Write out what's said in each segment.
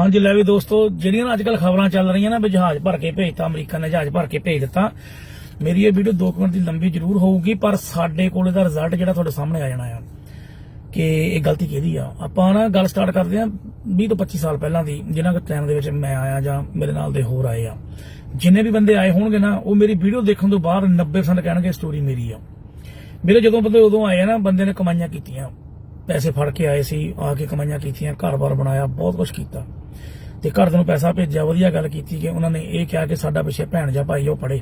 ਹਾਂਜੀ, ਲੈ ਵੀ ਦੋਸਤੋ, ਜਿਹੜੀਆਂ ਨਾ ਅੱਜਕੱਲ ਖਬਰਾਂ ਚੱਲ ਰਹੀਆਂ ਨਾ ਵੀ ਜਹਾਜ਼ ਭਰ ਕੇ ਭੇਜਤਾ, ਅਮਰੀਕਾ ਨੇ ਜਹਾਜ਼ ਭਰ ਕੇ ਭੇਜ ਦਿੱਤਾ, ਮੇਰੀ ਇਹ ਵੀਡੀਓ 2 ਮਿੰਟ ਦੀ ਲੰਬੀ ਜ਼ਰੂਰ ਹੋਊਗੀ, ਪਰ ਸਾਡੇ ਕੋਲ ਇਹਦਾ ਰਿਜ਼ਲਟ ਜਿਹੜਾ ਤੁਹਾਡੇ ਸਾਹਮਣੇ ਆ ਜਾਣਾ ਆ, ਕਿ ਇਹ ਗਲਤੀ ਕਿਹਦੀ ਆ? ਆਪਾਂ ਨਾ ਗੱਲ ਸਟਾਰਟ ਕਰਦੇ ਆ 20 ਤੋਂ 25 ਸਾਲ ਪਹਿਲਾਂ ਦੀ ਜਿਨ੍ਹਾਂ ਦੇ ਟਾਈਮ ਦੇ ਵਿੱਚ ਮੈਂ ਆਇਆ ਜਾਂ ਮੇਰੇ ਨਾਲ ਦੇ ਹੋਰ ਆਏ ਆ। ਜਿੰਨੇ ਵੀ ਬੰਦੇ ਆਏ ਹੋਣਗੇ ਨਾ, ਉਹ ਮੇਰੀ ਵੀਡੀਓ ਦੇਖਣ ਤੋਂ ਬਾਅਦ 90% ਕਹਿਣਗੇ ਸਟੋਰੀ ਮੇਰੀ ਆ। ਮੇਰੇ ਜਦੋਂ ਬੰਦੇ ਉਦੋਂ ਆਏ ਆ ਨਾ, ਬੰਦੇ ਨੇ ਕਮਾਈਆਂ ਕੀਤੀਆਂ। ਪੈਸੇ ਫੜ ਕੇ ਆਏ ਸੀ, ਆ ਕੇ ਕਮਾਈਆਂ ਕੀਤੀਆਂ, ਘਰ-ਬਾਰ ਬਣਾਇਆ, ਬਹੁਤ ਕੁਝ ਕੀਤਾ। ਤੇ ਘਰ ਨੂੰ ਪੈਸਾ ਭੇਜਿਆ, ਵਧੀਆ ਗੱਲ ਕੀਤੀ ਕਿ ਉਹਨਾਂ ਨੇ ਇਹ ਕਿਹਾ ਕਿ ਸਾਡਾ ਪਿੱਛੇ ਭੈਣ ਜਾਂ ਭਾਈ ਉਹ ਪੜੇ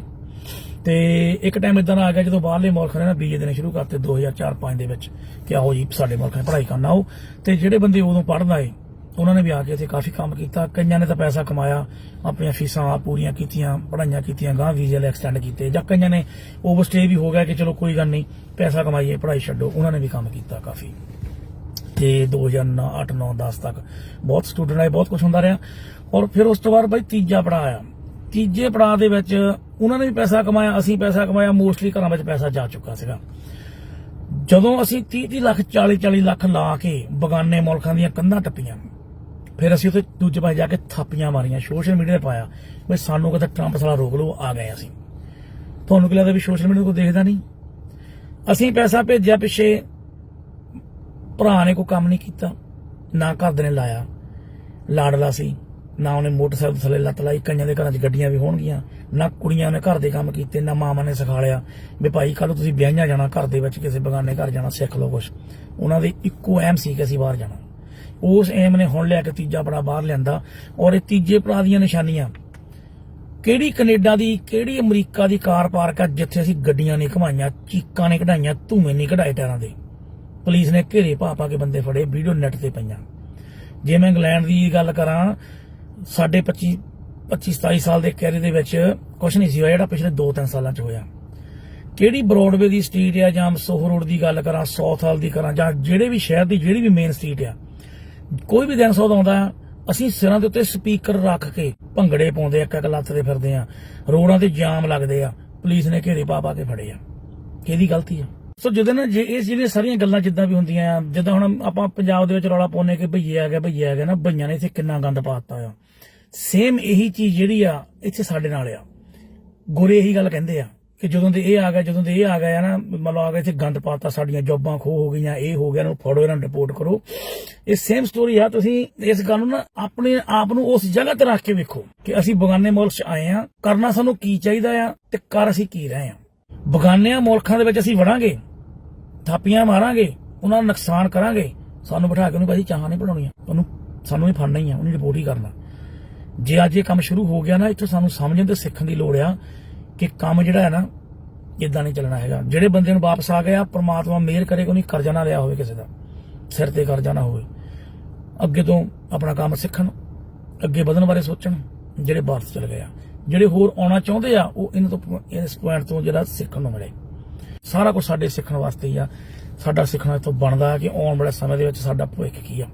ਤੇ ਇੱਕ ਟਾਈਮ ਇਦਾਂ ਦਾ ਆ ਗਿਆ ਜਦੋਂ ਬਾਹਰਲੇ ਮੁਲਕਾਂ ਨੇ ਨਾ ਵੀਜ਼ੇ ਦੇਣੇ ਸ਼ੁਰੂ ਕਰਤੇ 2004-5 ਦੇ ਵਿੱਚ ਕਿ ਆਓ ਜੀ ਸਾਡੇ ਮੁਲਕ ਨੇ ਪੜ੍ਹਾਈ ਕਰਨਾ ਆਓ। ਤੇ ਜਿਹੜੇ ਬੰਦੇ ਉਦੋਂ ਪੜ੍ਹਨ ਆਏ ਉਹਨਾਂ ਨੇ ਵੀ ਆ ਕੇ ਇੱਥੇ ਕਾਫੀ ਕੰਮ ਕੀਤਾ। ਕਈਆਂ ਨੇ ਤਾਂ ਪੈਸਾ ਕਮਾਇਆ, ਆਪਣੀਆਂ ਫੀਸਾਂ ਆਪ ਪੂਰੀਆਂ ਕੀਤੀਆਂ, ਪੜ੍ਹਾਈਆਂ ਕੀਤੀਆਂ ਗਾਂ ਵੀਜ਼ੇ ਲੈ ਐਕਸਟੈਂਡ ਕੀਤੇ। ਜਾਂ ਕਈਆਂ ਨੇ ਓਵਰਸਟੇ ਵੀ ਹੋ ਗਿਆ ਕਿ ਚਲੋ ਕੋਈ ਗੱਲ ਨਹੀਂ, ਪੈਸਾ ਕਮਾਈਏ, ਪੜ੍ਹਾਈ ਛੱਡੋ, ਉਹਨਾਂ ਨੇ ਵੀ ਕੰਮ ਕੀਤਾ ਕਾਫੀ। ਤੇ 2009 8 9 10 ਤੱਕ ਬਹੁਤ ਸਟੂਡੈਂਟ ਆਏ ਬਹੁਤ ਕੁਝ ਹੁੰਦਾ ਰਿਹਾ। ਔਰ ਫਿਰ ਉਸ ਤੋਂ ਬਾਅਦ ਬਾਈ ਤੀਜਾ ਪੜਾਅ ਆਇਆ। ਤੀਜੇ ਪੜਾਅ ਦੇ ਵਿੱਚ ਉਹਨਾਂ ਨੇ ਵੀ ਪੈਸਾ ਕਮਾਇਆ, ਅਸੀਂ ਪੈਸਾ ਕਮਾਇਆ ਮੋਸਟਲੀ ਘਰਾਂ ਵਿੱਚ ਪੈਸਾ ਜਾ ਚੁੱਕਾ ਸੀਗਾ। ਜਦੋਂ ਅਸੀਂ 30 30 ਲੱਖ 40 40 ਲੱਖ ਲਾ ਕੇ ਬਗਾਨੇ ਮੁਲਕਾਂ ਦੀਆਂ ਕੰਧਾਂ ਟੱਪੀਆਂ, ਫਿਰ ਅਸੀਂ ਉੱਥੇ ਦੂਜੇ ਪਾਸੇ ਜਾ ਕੇ ਥਾਪੀਆਂ ਮਾਰੀਆਂ ਸੋਸ਼ਲ ਮੀਡੀਆ ਤੇ ਪਾਇਆ, ਵੀ ਸਾਨੂੰ ਕਿਤੇ ਟਰੰਪ ਸਾਲਾ ਰੋਕ ਲਓ, ਆ ਗਏ ਅਸੀਂ। ਤੁਹਾਨੂੰ ਕੀ ਲੱਗਦਾ ਵੀ ਸੋਸ਼ਲ ਮੀਡੀਆ ਕੋਈ ਦੇਖਦਾ ਨਹੀਂ? ਅਸੀਂ ਪੈਸਾ ਭੇਜਿਆ ਪਿੱਛੇ ਭਰਾ ਨੇ ਕੋਈ ਕੰਮ ਨਹੀਂ ਕੀਤਾ, ਨਾ ਘਰ ਦੇ ਨੇ ਲਾਇਆ। ਲਾੜਲਾ ਸੀ, ਨਾ ਉਹਨੇ ਮੋਟਰਸਾਈਕਲ ਥੱਲੇ ਲੱਤ ਲਾਈ, ਕਈਆਂ ਦੇ ਘਰਾਂ 'ਚ ਗੱਡੀਆਂ ਵੀ ਹੋਣਗੀਆਂ, ਨਾ ਕੁੜੀਆਂ ਨੇ ਘਰ ਦੇ ਕੰਮ ਕੀਤੇ, ਨਾ ਮਾਮਾ ਨੇ ਸਿਖਾ ਲਿਆ ਵੀ ਭਾਈ ਕੱਲ ਤੁਸੀਂ ਵਿਆਹੀਆਂ ਜਾਣਾ, ਘਰ ਦੇ ਵਿੱਚ ਕਿਸੇ ਬਗਾਨੇ ਘਰ ਜਾਣਾ, ਸਿੱਖ ਲਓ ਕੁਛ। ਉਹਨਾਂ ਦੇ ਇੱਕੋ ਐਮ ਸੀ ਕਿ ਅਸੀਂ ਬਾਹਰ ਜਾਣਾ। ਉਸ ਐਮ ਨੇ ਹੁਣ ਲਿਆ ਕੇ ਤੀਜਾ ਭਰਾ ਬਾਹਰ ਲਿਆਂਦਾ ਔਰ ਇਹ ਤੀਜੇ ਭਰਾ ਦੀਆਂ ਨਿਸ਼ਾਨੀਆਂ। ਕਿਹੜੀ ਕੈਨੇਡਾ ਦੀ, ਕਿਹੜੀ ਅਮਰੀਕਾ ਦੀ ਕਾਰ ਪਾਰਕ ਆ ਜਿੱਥੇ ਅਸੀਂ ਗੱਡੀਆਂ ਨਹੀਂ ਘਮਾਈਆਂ, ਚੀਕਾਂ ਨੇ ਕਢਾਈਆਂ ਧੂਵੇਂ ਨਹੀਂ ਕਢਾਏ ਟਾਇਰਾਂ ਦੇ? ਪੁਲਿਸ ਨੇ ਘੇਰੇ ਪਾ ਪਾ ਕੇ ਬੰਦੇ ਫੜੇ, ਵੀਡੀਓ ਨੈਟ ਤੇ ਪਈਆਂ। ਜੇ ਮੈਂ ਇੰਗਲੈਂਡ ਦੀ ਗੱਲ ਕਰਾਂ, ਸਾਡੇ 25 25 27 ਸਾਲ ਦੇ ਕੈਰੀਅਰ ਦੇ ਵਿੱਚ ਕੁਝ ਨਹੀਂ ਸੀ ਹੋਇਆ, ਜਿਹੜਾ ਪਿਛਲੇ 2-3 ਸਾਲਾਂ 'ਚ ਹੋਇਆ। ਕਿਹੜੀ ਬਰੋਡਵੇ ਦੀ ਸਟਰੀਟ ਆ ਜਾਂ ਸੋਹ ਰੋਡ ਦੀ ਗੱਲ ਕਰਾਂ ਸਾਊਥ ਹਾਲ ਦੀ ਕਰਾਂ, ਜਾਂ ਜਿਹੜੇ ਵੀ ਸ਼ਹਿਰ ਦੀ ਜਿਹੜੀ ਵੀ ਮੇਨ ਸਟਰੀਟ ਆ, ਕੋਈ ਵੀ ਦਿਨ ਸੌਦਾ ਆਉਂਦਾ, ਅਸੀਂ ਸਿਰਾਂ ਦੇ ਉੱਤੇ ਸਪੀਕਰ ਰੱਖ ਕੇ ਭੰਗੜੇ ਪਾਉਂਦੇ ਇੱਕ ਇੱਕ ਲੱਤ ਤੇ ਫਿਰਦੇ ਆ। ਰੋਡਾਂ ਤੇ ਜਾਮ ਲੱਗਦੇ ਆ, ਪੁਲਿਸ ਨੇ ਘੇਰੇ ਪਾ ਪਾ ਕੇ ਫੜੇ ਆ। ਕਿਹਦੀ ਗਲਤੀ ਆ? ਸੋ ਜਦੋਂ ਨਾ ਜੇ ਇਹ ਜਿਹੜੀਆਂ ਸਾਰੀਆਂ ਗੱਲਾਂ ਜਿੱਦਾਂ ਵੀ ਹੁੰਦੀਆਂ ਆ, ਜਿੱਦਾਂ ਹੁਣ ਆਪਾਂ ਪੰਜਾਬ ਦੇ ਵਿੱਚ ਰੌਲਾ ਪਾਉਂਦੇ ਕਿ ਭਈਏ ਆ ਗਏ ਭਈਏ ਆ ਗਿਆ ਨਾ ਭਈਆਂ ਨੇ ਇੱਥੇ ਕਿੰਨਾ ਗੰਦ ਪਾਤਾ ਆ। ਸੇਮ ਇਹੀ ਚੀਜ਼ ਜਿਹੜੀ ਆ, ਇੱਥੇ ਸਾਡੇ ਨਾਲ ਆ। ਗੋਰੇ ਇਹੀ ਗੱਲ ਕਹਿੰਦੇ ਆ ਕਿ ਜਦੋਂ ਦੇ ਇਹ ਆ ਗਿਆ, ਜਦੋਂ ਦੇ ਇਹ ਆ ਗਿਆ ਨਾ ਮਤਲਬ ਆ ਗਿਆ ਇੱਥੇ ਗੰਦ ਪਾਤਾ ਸਾਡੀਆਂ ਜੌਬਾਂ ਖੋ ਹੋ ਗਈਆਂ, ਇਹ ਹੋ ਗਿਆ, ਇਹਨਾਂ ਨੂੰ ਫੜੋ, ਇਹਨਾਂ ਨੂੰ ਰਿਪੋਰਟ ਕਰੋ। ਇਹ ਸੇਮ ਸਟੋਰੀ ਆ, ਤੁਸੀਂ ਇਸ ਗੱਲ ਨੂੰ ਨਾ ਆਪਣੇ ਆਪ ਨੂੰ ਉਸ ਜਗ੍ਹਾ ਤੇ ਰੱਖ ਕੇ ਵੇਖੋ ਕਿ ਅਸੀਂ ਬਗਾਨੇ ਮੁਲਕ 'ਚ ਆਏ ਆ, ਕਰਨਾ ਸਾਨੂੰ ਕੀ ਚਾਹੀਦਾ ਆ ਤੇ ਕਰ ਅਸੀਂ ਕੀ ਰਹੇ ਆ। ਬਗਾਨਿਆਂ ਮੁਲਕਾਂ ਦੇ ਵਿੱਚ ਅਸੀਂ ਵੜਾਂਗੇ। ਥਾਪੀਆਂ ਮਾਰਾਂਗੇ, ਉਹਨਾਂ ਨੂੰ ਨੁਕਸਾਨ ਕਰਾਂਗੇ। ਸਾਨੂੰ ਬਿਠਾ ਕੇ ਉਹਨੂੰ ਭਾਜੀ ਚਾਹਾਂ ਨਹੀਂ ਬਣਾਉਣੀਆਂ ਉਹਨੂੰ ਸਾਨੂੰ ਹੀ ਫੜਨਾ ਹੀ ਆ, ਉਹਨੂੰ ਰਿਪੋਰਟ ਹੀ ਕਰਨਾ। ਜੇ ਅੱਜ ਇਹ ਕੰਮ ਸ਼ੁਰੂ ਹੋ ਗਿਆ ਨਾ, ਇੱਥੋਂ ਸਾਨੂੰ ਸਮਝਣ ਤੇ ਸਿੱਖਣ ਦੀ ਲੋੜ ਆ ਕਿ ਕੰਮ ਜਿਹੜਾ ਹੈ ਨਾ ਇਦਾਂ ਨਹੀਂ ਚੱਲਣਾ ਹੈਗਾ। ਜਿਹੜੇ ਬੰਦੇ ਨੂੰ ਵਾਪਸ ਆ ਗਿਆ ਪ੍ਰਮਾਤਮਾ ਮਿਹਰ ਕਰੇ ਕਿ ਕਰਜ਼ਾ ਨਾ ਲਿਆ ਹੋਵੇ ਕਿਸੇ ਦਾ, ਸਿਰ ਤੇ ਕਰਜ਼ਾ ਨਾ ਹੋਵੇ। ਅੱਗੇ ਤੋਂ ਆਪਣਾ ਕੰਮ ਸਿੱਖਣ, ਅੱਗੇ ਵਧਣ ਬਾਰੇ ਸੋਚਣ, ਜਿਹੜੇ ਬਾਹਰ ਚਲੇ ਗਏ ਆ। ਜਿਹੜੇ ਹੋਰ ਆਉਣਾ ਚਾਹੁੰਦੇ ਆ, ਉਹ ਇਹਨਾਂ ਤੋਂ, ਇਸ ਪੁਆਇੰਟ ਤੋਂ ਜਿਹੜਾ ਸਿੱਖਣ ਨੂੰ ਮਿਲੇ। ਸਾਰਾ ਕੁਝ ਸਾਡੇ ਸਿੱਖਣ ਵਾਸਤੇ ਹੀ ਆ। ਸਾਡਾ ਸਿੱਖਣਾ ਇਥੋਂ ਬਣਦਾ ਕਿ ਆਉਣ ਵਾਲੇ ਸਮੇਂ ਦੇ ਵਿੱਚ ਸਾਡਾ ਭਵਿੱਖ ਕੀ ਆ।